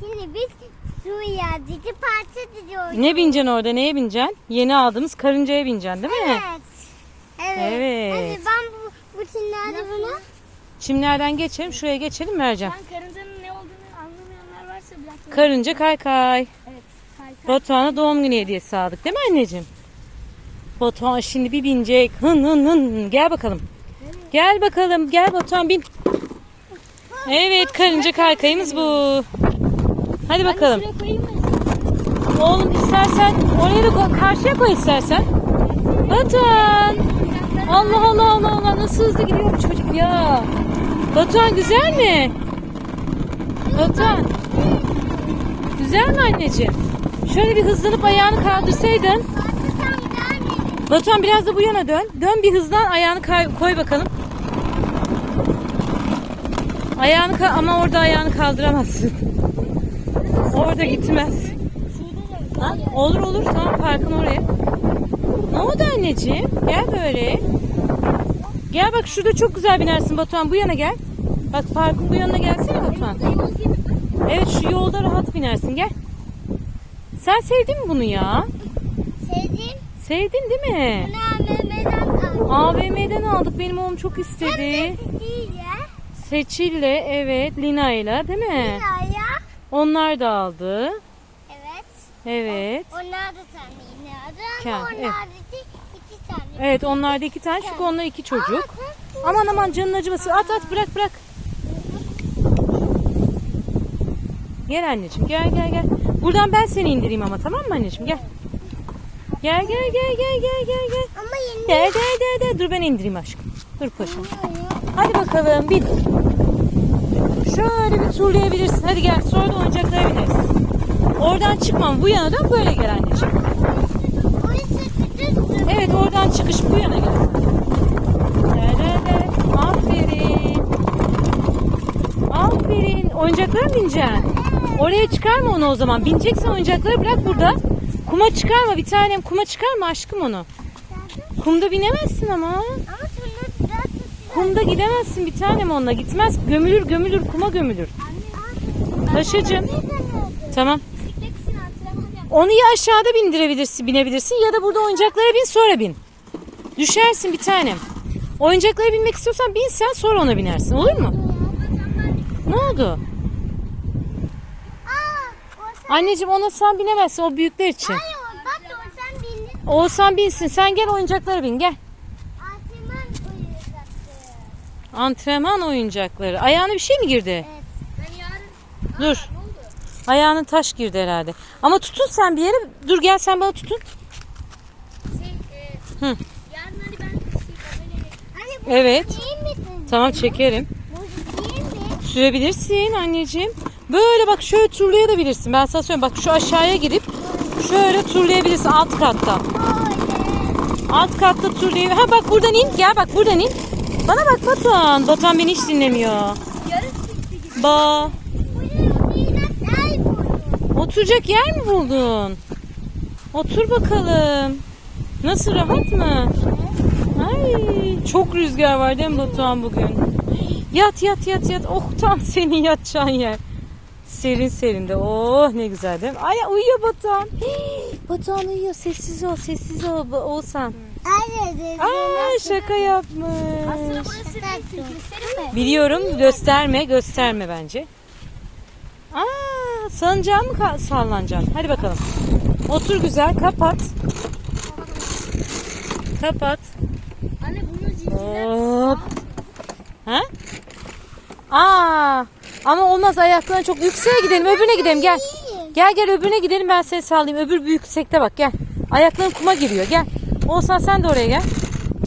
Şimdi biz suya dizi parça diziyoruz. Ne bineceksin orada? Neye bineceksin? Yeni aldığımız karıncaya bineceksin değil mi? Evet. Evet. Evet. Hadi ben bu, bu çimlerde bunu Çimlerden geçelim. Şuraya geçelim Mercan. Ben karıncanın ne olduğunu anlamayanlar varsa bırakın. Karınca kaykay. Evet. Harika. Batuhan'a doğum günü hediyesi aldık değil mi anneciğim? Batuhan şimdi bir binecek. Hın hın hın. Gel bakalım. Gel bakalım. Gel Batuhan bin. Evet karınca kaykayımız bu. Hadi bakalım. Şuraya koyayım mı? Oğlum istersen oraya da koy- karşıya koy istersen. Batuhan. Allah Allah Allah Allah nasıl hızlı gidiyor bu çocuk ya. Batuhan güzel mi? Batuhan. Güzel mi anneciğim? Şöyle bir hızlanıp ayağını kaldırsaydın. Batuhan biraz da bu yana dön. Dön bir hızlan ayağını koy bakalım. Ayağını ama orada ayağını kaldıramazsın. Orada gitmez. Ha? Olur olur tamam parkın oraya. Ne oldu anneciğim? Gel böyle. Gel bak şurada çok güzel binersin Batuhan bu yana gel. Bak parkın bu yanına gelsene Batuhan. Evet şu yolda rahat binersin gel. Sen sevdin mi bunu ya? Sevdiğim Sevdin değil mi? bunu AVM'den aldım. AVM'den aldık. Benim oğlum çok istedi. Değil ya. Seçil'le evet Lina'yla değil mi? Lina'ya. Onlar da aldı. Evet. Evet. Onlar da tane Lina'da Ken, ama evet. onlar da iki tane. Evet onlar da iki tane çünkü onlar iki çocuk. Aa, Aman aman canın acıması. At at bırak bırak. Gel anneciğim gel gel gel. Buradan ben seni indireyim ama tamam mı anneciğim gel. Gel gel gel gel gel gel gel. Ama yeni Gel gel gel gel. Dur ben indireyim aşkım. Dur paşam. Hadi bakalım bin. Şöyle bir turlayabilirsin. Hadi gel sonra da oyuncaklara bineriz. Oradan çıkmam. Bu yana dön böyle gel anneciğim. Evet oradan çıkış bu yana gel. Aferin. Aferin. Oyuncaklara mı bineceksin? Oraya çıkarma onu o zaman. Bineceksen oyuncakları bırak burada. Kuma çıkarma bir tanem. Kuma çıkarma aşkım onu. Kumda binemezsin ama. Ama sonra biraz tuttu. Kumda gidemezsin bir tanem onunla. Gitmez. Gömülür gömülür kuma gömülür. Paşacığım. Tamam. Onu ya aşağıda bindirebilirsin, binebilirsin ya da burada oyuncaklara bin sonra bin. Düşersin bir tanem. Oyuncaklara binmek istiyorsan bin sen sonra ona binersin olur mu? Ne oldu? Anneciğim ona sen binemezsin o büyükler için. hayır, bak o sen bindin. Oğuzhan binsin sen gel oyuncaklara bin gel. Antrenman uyuyacaktı. Antrenman oyuncakları. Ayağına bir şey mi girdi? Evet. Ben yarın... Dur. Oldu? Ayağına taş girdi herhalde. Ama tutun sen bir yere. Dur gel sen bana tutun. Şey, e, Hı. yarın hani ben şey, böyle bu Evet. Tamam çekerim. Sürebilirsin anneciğim. Böyle bak şöyle turlayabilirsin. Ben sana söyleyeyim. Bak şu aşağıya gidip şöyle turlayabilirsin alt katta. Alt katta turlayabilir. Ha bak buradan in. Gel bak buradan in. Bana bak Batuhan. Batuhan beni hiç dinlemiyor. Ba. Oturacak yer mi buldun? Otur bakalım. Nasıl rahat mı? Ay, çok rüzgar var değil mi Batuhan bugün? Yat yat yat yat. Oh tam senin yatacağın yer. Serin serin de. Oh ne güzel değil mi? Ay uyuyor Batuhan. Hii, Batuhan uyuyor. Sessiz ol sessiz ol. Aynen. Aa şaka yapmış. Mi? Biliyorum gösterme gösterme bence. Aa salıncağı mı ka- sallanacaksın? Hadi bakalım. Otur güzel kapat. Kapat. Anne zincirler... Hop. Ha? Aa ama olmaz ayaklarına çok yükseğe gidelim öbürüne gidelim gel. Gel gel öbürüne gidelim ben seni sallayayım. Öbür büyük yüksekte bak gel. Ayakların kuma giriyor gel. Olsan sen de oraya gel.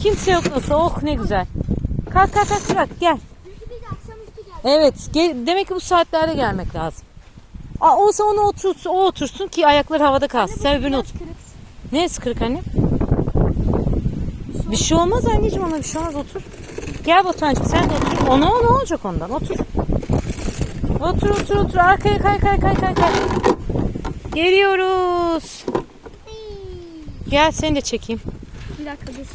Kimse yok nasıl oh ne güzel. Kalk kalk kalk bırak gel. Evet. gel- demek ki bu saatlerde gelmek lazım. Aa, olsa onu otursun, o otursun ki ayakları havada kalsın. Sen öbürüne otur. Ne kırık anne? Bir şey olmaz anneciğim ona bir şey olmaz otur. Gel Batuhan'cığım sen de otur. Ona ne olacak ondan otur. Otur otur otur arkaya kay kay kay kay kay. Geliyoruz. Gel seni de çekeyim. Bir dakika biz.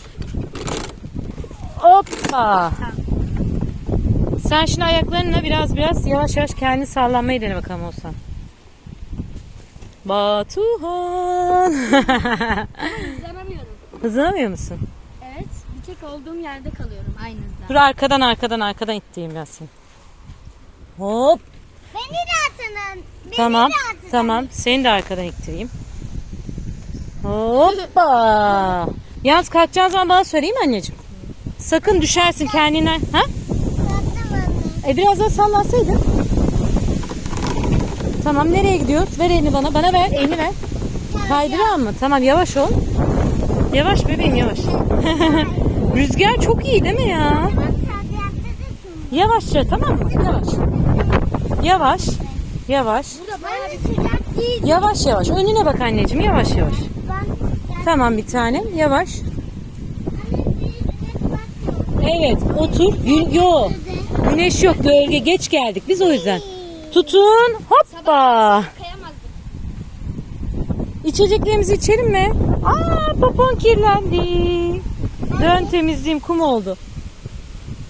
Hoppa. Sen şimdi ayaklarınla biraz biraz yavaş yavaş kendi sallanmayı dene bakalım olsan. Batuhan. Hızlanamıyorum. Hızlanamıyor musun? Evet. Bir tek olduğum yerde kalıyorum aynı hızda. Dur arkadan arkadan arkadan ittireyim biraz seni. Hop. Beni de atın. Beni Tamam. de atın. Tamam. Seni de arkadan ittireyim. Hoppa. Yalnız kalkacağın zaman bana söyleyeyim mi anneciğim? Sakın düşersin kendine. Ha? E biraz daha sallansaydın. Tamam nereye gidiyoruz? Ver elini bana. Bana ver. Elini ver. Kaydıran mı? Tamam yavaş ol. Yavaş bebeğim yavaş. Rüzgar çok iyi değil mi ya? Yavaşça tamam mı? Yavaş. Yavaş. Yavaş. Yavaş yavaş. Önüne bak anneciğim. Yavaş yavaş. Tamam bir tanem. Yavaş. Evet otur. Gün yok. Güneş yok. Gölge geç geldik. Biz o yüzden. Tutun. Hoppa. İçeceklerimizi içelim mi? Aa popon kirlendi. Dön temizleyeyim kum oldu.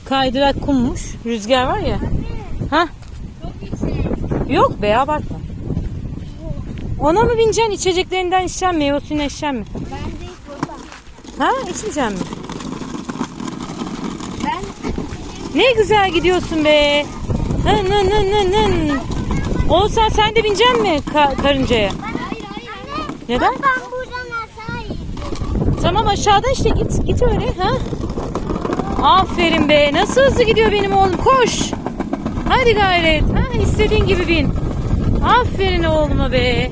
Kaydırak kummuş. Rüzgar var ya. Ha? Yok be abartma. Ona mı bineceksin? İçeceklerinden içeceksin meyve suyunu içeceksin mi? Ben de burada. Ha içmeyeceksin mi? Ben Ne güzel gidiyorsun be. Hın hın hın hın hın. Oğuzhan sen de bineceksin mi ka- karıncaya? hayır hayır anne. Neden? Ben buradan aşağı. Tamam aşağıda işte git git öyle ha. Aferin be. Nasıl hızlı gidiyor benim oğlum. Koş. Hadi gayret. Ha, istediğin gibi bin. Aferin oğluma be.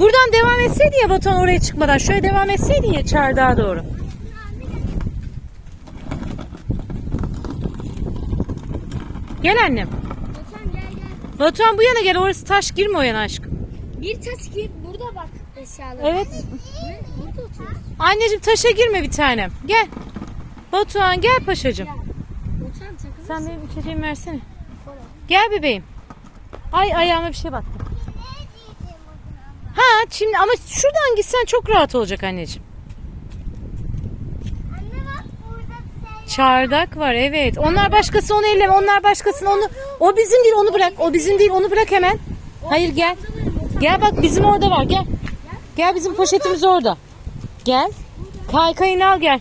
Buradan devam etseydi ya Batuhan oraya çıkmadan. Şöyle devam etseydin ya çardağa doğru. Gel annem. Lütfen gel gel. Batuhan bu yana gel. Orası taş girme o yana aşkım. Bir taş ki burada bak eşyalar. Evet. Ne? Burada oturuyoruz. Anneciğim taşa girme bir tanem. Gel. Batuhan gel paşacığım. Takılır. Sen benim içeceğimi versene. Gel bebeğim. Ay ayağıma bir şey battı. Ha şimdi ama şuradan gitsen çok rahat olacak anneciğim. Anne bak burada bir şey. Çardak var evet. Onlar başkası onu elleme. Onlar başkasını onu. O bizim değil onu bırak. O bizim değil onu bırak hemen. Hayır gel. Gel bak bizim orada var gel. Gel bizim poşetimiz orada. Gel. Kaykayını al gel.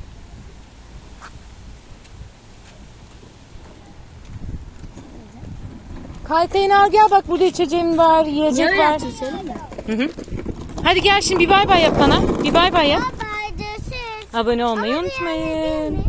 Kaykayını al gel bak burada içeceğim var, yiyecek var. Hı hı. Hadi gel şimdi bir bay bay yap bana. Bir bay bay yap. Abone olmayı unutmayın.